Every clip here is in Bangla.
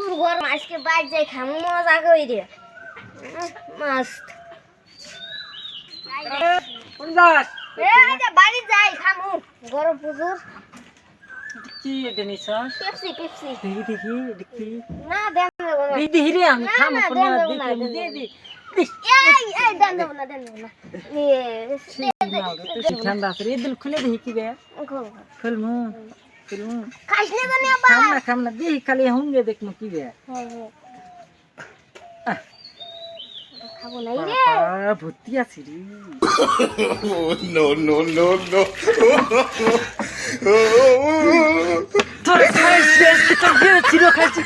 প্রচুর গরম আজকে বাইর যাই খামু মজা কই রে মাস্ত বাড়ি যাই খামু গরম প্রচুর কি এটা নিছাস পেপসি পেপসি দেখি দেখি দেখি না দেন দেবো না এই দেখি আমি খাম কোন দেন দেবো না, দেখি দেন দে দেবো দে এই এই দেন দেবো না দেন দেবো না নিয়ে ঠান্ডা আছে দিল খুলে দেখি কি বে খুলমু খুলমু খাইস না জানি খাম না খাম না দেখি খালি হুঙ্গে দেখমু কি হ্যাঁ, হ্যাঁ। রে। ভর্তি আছি রে। Oh. তোর খাইছি আজকে তোর খাইছি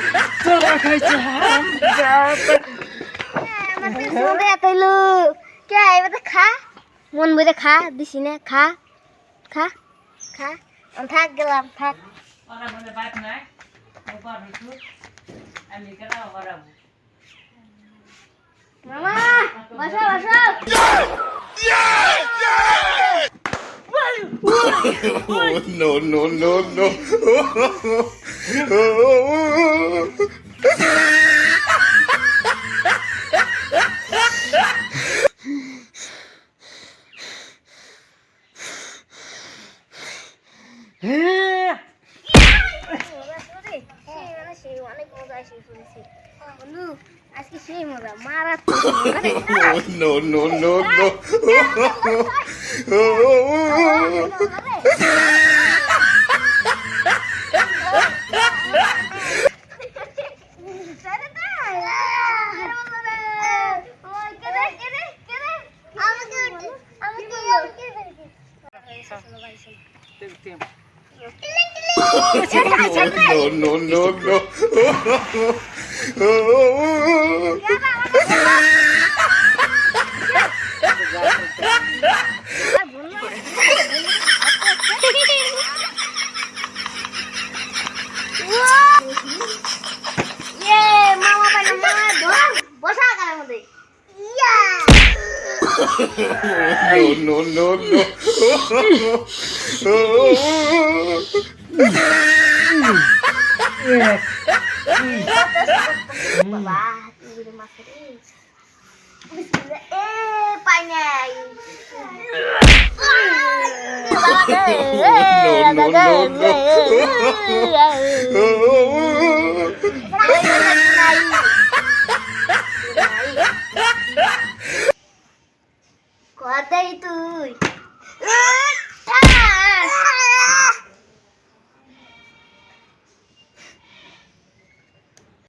তোর খাইছি খা মন বুঝে খা দিছি না খা খা খা। থাক গেলাম থাক মামা বসো বসো Oh, no, no, no, no. হ্যাঁ অনেক মজা আসে শুনেছি বন্ধু আজকে সেই মজা মারাত্মক Oh, no, no, no, no. no, no, no, no. Babá, No, no, no, no.